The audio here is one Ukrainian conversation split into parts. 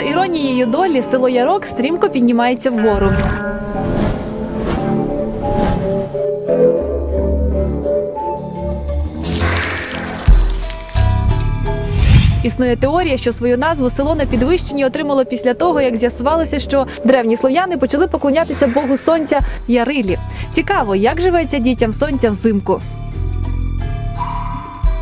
іронією долі село Ярок стрімко піднімається вгору. Існує теорія, що свою назву село на підвищенні отримало після того, як з'ясувалося, що древні слов'яни почали поклонятися богу сонця Ярилі. Цікаво, як живеться дітям сонця взимку.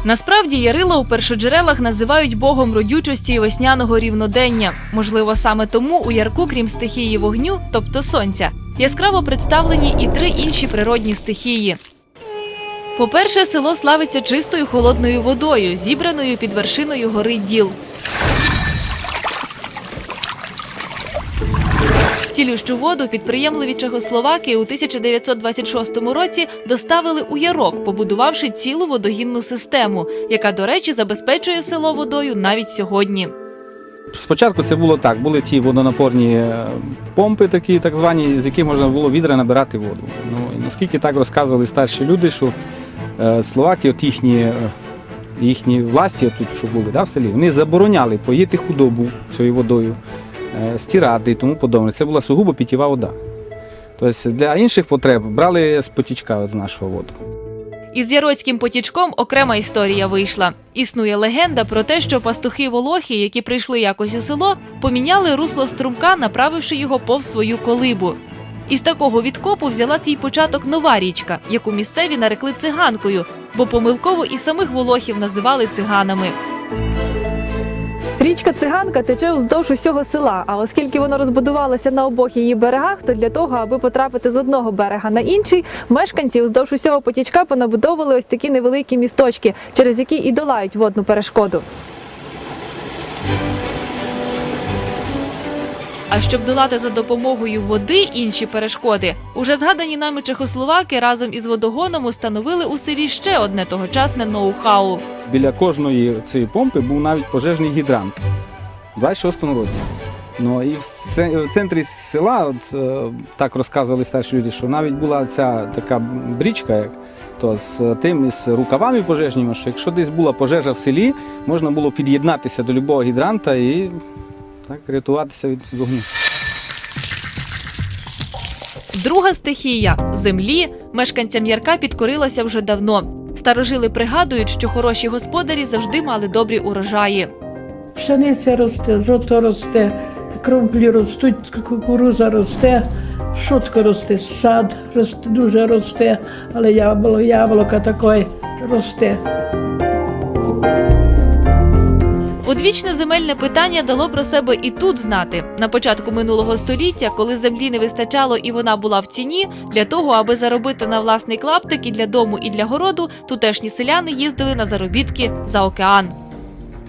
Насправді Ярила у першоджерелах називають богом родючості і весняного рівнодення. Можливо, саме тому у ярку, крім стихії вогню, тобто сонця, яскраво представлені і три інші природні стихії. По-перше, село славиться чистою холодною водою, зібраною під вершиною гори Діл. Цілющу воду підприємливі Чехословаки у 1926 році доставили у Ярок, побудувавши цілу водогінну систему, яка, до речі, забезпечує село водою навіть сьогодні. Спочатку це було так: були ті водонапорні е, помпи, такі так звані, з яких можна було відра набирати воду. Ну і наскільки так розказували старші люди, що е, словаки, от їхні, е, їхні власті, тут що були да, в селі, вони забороняли поїти худобу цією водою, стирати і тому подобне. Це була сугубо питєва вода. Тобто для інших потреб брали з потічка от з нашого воду. Із Яроцьким потічком окрема історія вийшла. Існує легенда про те, що пастухи волохи, які прийшли якось у село, поміняли русло струмка, направивши його повз свою колибу. Із такого відкопу взяла свій початок нова річка, яку місцеві нарекли циганкою, бо помилково і самих волохів називали циганами. Річка Циганка тече вздовж усього села. А оскільки воно розбудувалося на обох її берегах, то для того, аби потрапити з одного берега на інший, мешканці уздовж усього потічка понабудовували ось такі невеликі місточки, через які і долають водну перешкоду. А щоб долати за допомогою води інші перешкоди, уже згадані нами чехословаки разом із водогоном установили у селі ще одне тогочасне ноу-хау. Біля кожної цієї помпи був навіть пожежний гідрант у 26-му році. Ну і в центрі села, от, е, так розказували старші люди, що навіть була ця така брічка, як то з тим із рукавами пожежніми, що якщо десь була пожежа в селі, можна було під'єднатися до любого гідранта і так рятуватися від вогню. Друга стихія землі мешканцям Ярка підкорилася вже давно. Старожили пригадують, що хороші господарі завжди мали добрі урожаї. Пшениця росте, жовто росте, кромплі ростуть, кукуруза росте, шотко росте, сад росте, дуже росте, але яблуко, яблука такої росте. Одвічне земельне питання дало про себе і тут знати. На початку минулого століття, коли землі не вистачало і вона була в ціні, для того, аби заробити на власний клаптик і для дому, і для городу, тутешні селяни їздили на заробітки за океан.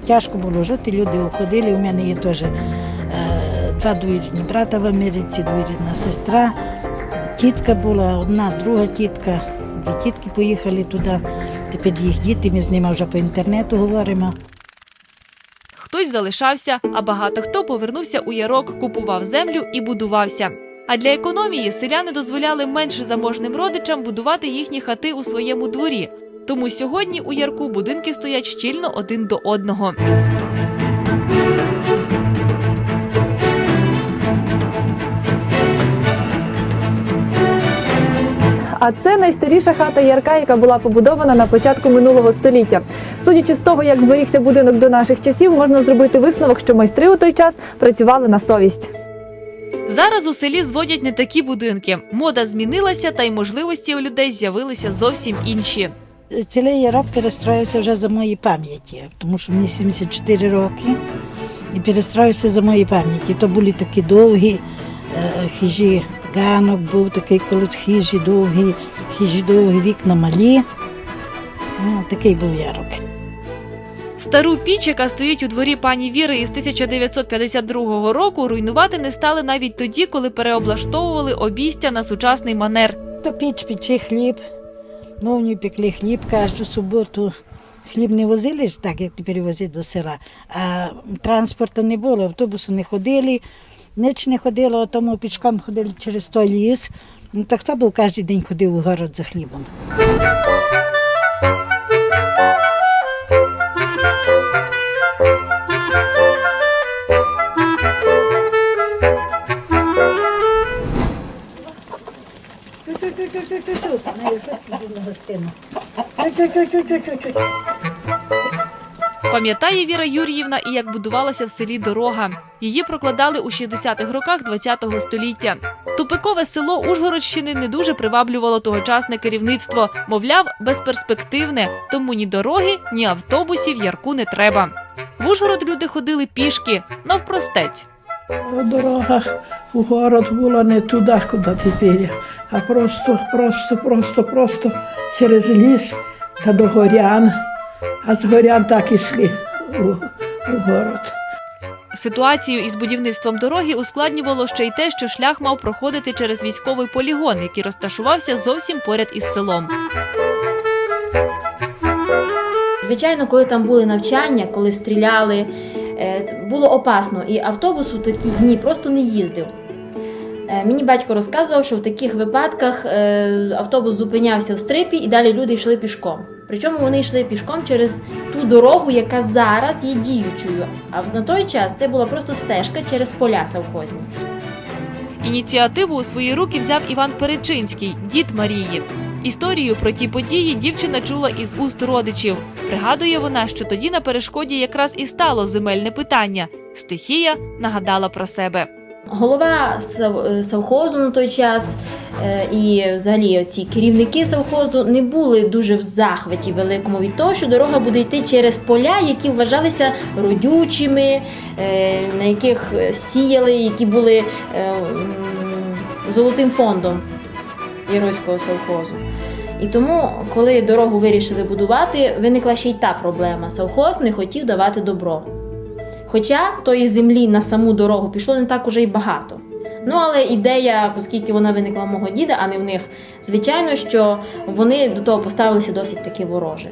Тяжко було жити, люди уходили. У мене є теж е, два двоюрідні брата в Америці, двоюрідна сестра. Тітка була, одна, друга тітка. Дві тітки поїхали туди. Тепер їх діти, ми з ними вже по інтернету говоримо. Хтось залишався, а багато хто повернувся у ярок, купував землю і будувався. А для економії селяни дозволяли менш заможним родичам будувати їхні хати у своєму дворі. Тому сьогодні у ярку будинки стоять щільно один до одного. А це найстаріша хата Ярка, яка була побудована на початку минулого століття. Судячи з того, як зберігся будинок до наших часів, можна зробити висновок, що майстри у той час працювали на совість. Зараз у селі зводять не такі будинки. Мода змінилася, та й можливості у людей з'явилися зовсім інші. Цілий ярок перестроївся вже за моїй пам'яті, тому що мені 74 роки і перестроївся за моїй пам'яті. То були такі довгі е, хижі, ганок був такий коло хижі довгі, хижі довгі, вікна малі. Ну, такий був ярок. Стару піч, яка стоїть у дворі пані Віри із 1952 року, руйнувати не стали навіть тоді, коли переоблаштовували обійстя на сучасний манер. То піч печи хліб, мовні пекли хліб кожну суботу. Хліб не возили ж так, як тепер возять до села. А транспорту не було, автобуси не ходили, Ніч не ходила, тому пічкам ходили через той ліс. Ну, Так хто був кожен день ходив у город за хлібом. Ту-ту-ту-ту-ту-ту, на гостину. Ту-ту-ту-ту-ту-ту. Пам'ятає Віра Юріївна і як будувалася в селі дорога. Її прокладали у 60-х роках ХХ століття. Тупикове село Ужгородщини не дуже приваблювало тогочасне керівництво. Мовляв, безперспективне, тому ні дороги, ні автобусів ярку не треба. В Ужгород люди ходили пішки, навпростець. По дорогах у город було не туди, куди тепер, а просто, просто, просто, просто через ліс та до горян. А з горян так ішли у, у город. Ситуацію із будівництвом дороги ускладнювало ще й те, що шлях мав проходити через військовий полігон, який розташувався зовсім поряд із селом. Звичайно, коли там були навчання, коли стріляли, е, було опасно, і автобус у такі дні просто не їздив. Е, Мені батько розказував, що в таких випадках е, автобус зупинявся в стрипі і далі люди йшли пішком. Причому вони йшли пішком через ту дорогу, яка зараз є діючою. А на той час це була просто стежка через поля совхозні. Ініціативу у свої руки взяв Іван Перечинський, дід Марії. Історію про ті події дівчина чула із уст родичів. Пригадує вона, що тоді на перешкоді якраз і стало земельне питання. Стихія нагадала про себе. Голова е, совхозу на той час і взагалі ці керівники совхозу не були дуже в захваті великому від того, що дорога буде йти через поля, які вважалися родючими, е, на яких е, сіяли, які були е, золотим фондом Єройського совхозу. І тому, коли дорогу вирішили будувати, виникла ще й та проблема. Совхоз не хотів давати добро. Хоча тої землі на саму дорогу пішло не так уже й багато. Ну але ідея, оскільки вона виникла в мого діда, а не в них, звичайно, що вони до того поставилися досить таки вороже.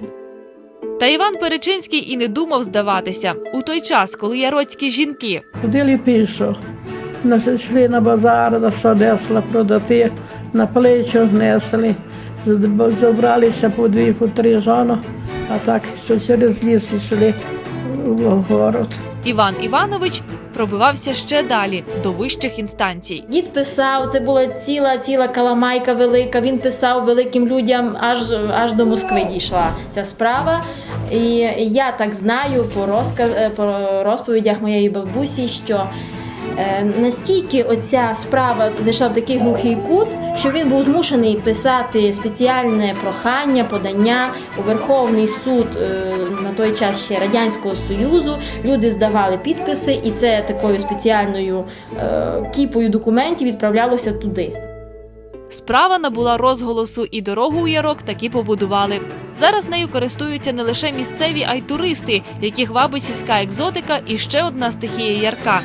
Та Іван Перечинський і не думав здаватися у той час, коли яроцькі жінки Ходили пішо. Йшли на базар, на що несла продати, на плечах несли. З- Забралися по дві, по три жоно, а так, що через ліс йшли в город. Іван Іванович пробивався ще далі до вищих інстанцій. Дід писав, це була ціла ціла каламайка велика. Він писав великим людям, аж аж до Москви дійшла ця справа. І я так знаю по розказ е, по розповідях моєї бабусі, що е, настільки оця справа зайшла в такий глухий кут, що він був змушений писати спеціальне прохання, подання у Верховний суд е, на той час ще радянського союзу. Люди здавали підписи, і це такою спеціальною е, кіпою документів відправлялося туди. Справа набула розголосу, і дорогу у ярок таки побудували. Зараз нею користуються не лише місцеві, а й туристи, яких вабить сільська екзотика і ще одна стихія ярка.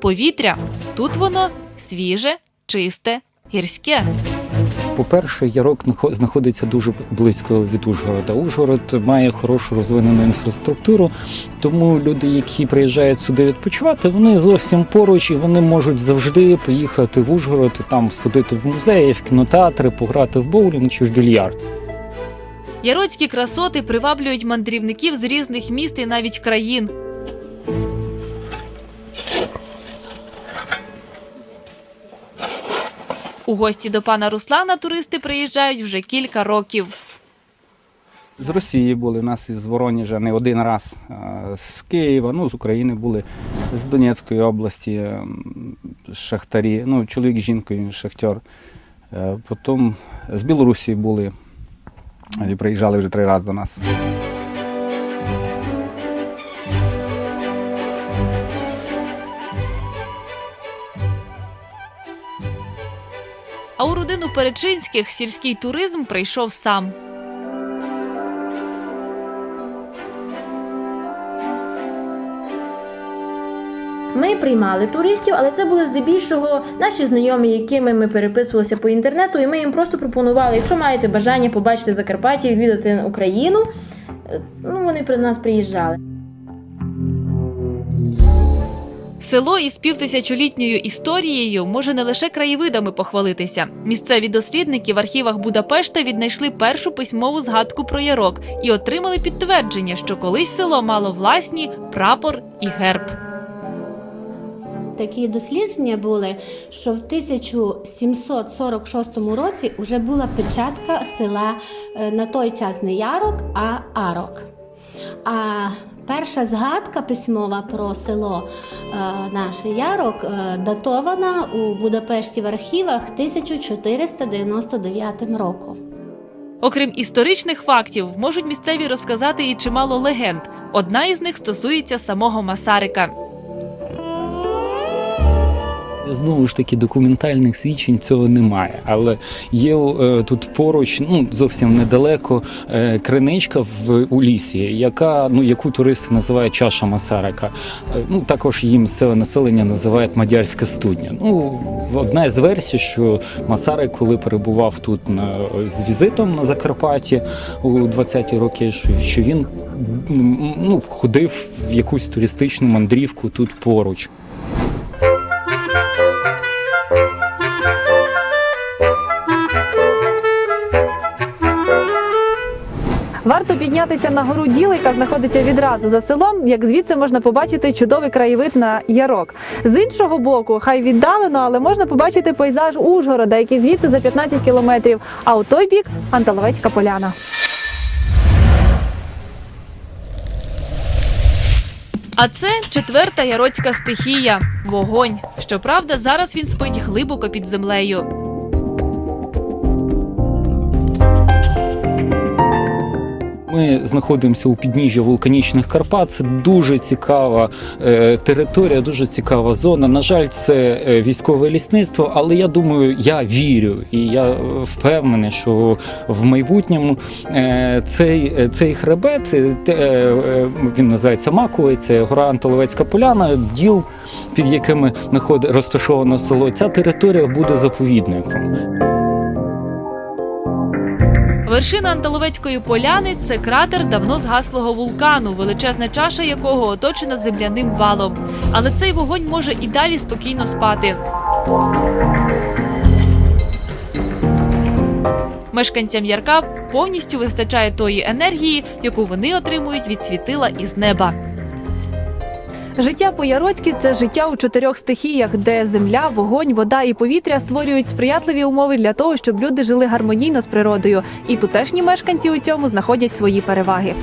Повітря тут воно свіже, чисте, гірське. По-перше, Ярок нахо- знаходиться дуже близько від Ужгорода. Ужгород має хорошу розвинену інфраструктуру, тому люди, які приїжджають сюди відпочивати, вони зовсім поруч і вони можуть завжди поїхати в Ужгород там сходити в музеї, в кінотеатри, пограти в боулінг чи в більярд. Яроцькі красоти приваблюють мандрівників з різних міст і навіть країн. У гості до пана Руслана туристи приїжджають вже кілька років. З Росії були, у нас із Воронежа не один раз, з Києва, ну, з України були, з Донецької області шахтарі, ну, чоловік з жінкою, шахтер. Е, Потім з Білорусі були, і приїжджали вже три рази до нас. Родину Перечинських сільський туризм прийшов сам. Ми приймали туристів, але це були здебільшого наші знайомі, якими ми переписувалися по інтернету, і ми їм просто пропонували, якщо маєте бажання побачити Закарпаття, відвідати Україну, е, ну вони при нас приїжджали. Село із півтисячолітньою історією може не лише краєвидами похвалитися. Місцеві дослідники в архівах Будапешта віднайшли першу письмову згадку про ярок і отримали підтвердження, що колись село мало власні прапор і герб. такі дослідження були, що в 1746 році вже була печатка села е, на той час не Ярок, а Арок. А перша згадка письмова про село е, наше Ярок е, датована у Будапешті в архівах 1499 роком. Окрім історичних фактів, можуть місцеві розказати і чимало легенд. Одна із них стосується самого Масарика. Знову ж таки, документальних свідчень цього немає. Але є е, тут поруч, ну зовсім недалеко, е, криничка в у лісі, яка ну яку туристи називають чаша Масарика. Е, ну також її місцеве населення називає мадярська студня. Ну одна із версій, що Масарик, коли перебував тут на з візитом на Закарпатті у 20-ті роки, що він ну ходив в якусь туристичну мандрівку тут поруч. Варто піднятися на гору Діл, яка знаходиться відразу за селом. Як звідси можна побачити чудовий краєвид на ярок. З іншого боку, хай віддалено, але можна побачити пейзаж Ужгорода, який звідси за 15 кілометрів. А у той бік Анталовецька поляна. А це четверта яроцька стихія вогонь. Щоправда, зараз він спить глибоко під землею. Ми знаходимося у підніжжі вулканічних Карпат. Це дуже цікава е, територія, дуже цікава зона. На жаль, це е, військове лісництво, але я думаю, я вірю і я впевнений, що в майбутньому е, цей, цей хребет він називається Маковий, це гора Антоловецька поляна, діл, під якими розташовано село. Ця територія буде заповідником. Вершина Анталовецької поляни це кратер давно згаслого вулкану, величезна чаша якого оточена земляним валом. Але цей вогонь може і далі спокійно спати. Мешканцям Ярка повністю вистачає тої енергії, яку вони отримують від світила із неба. Життя по-яроцьки це життя у чотирьох стихіях, де земля, вогонь, вода і повітря створюють сприятливі умови для того, щоб люди жили гармонійно з природою. І тутешні мешканці у цьому знаходять свої переваги.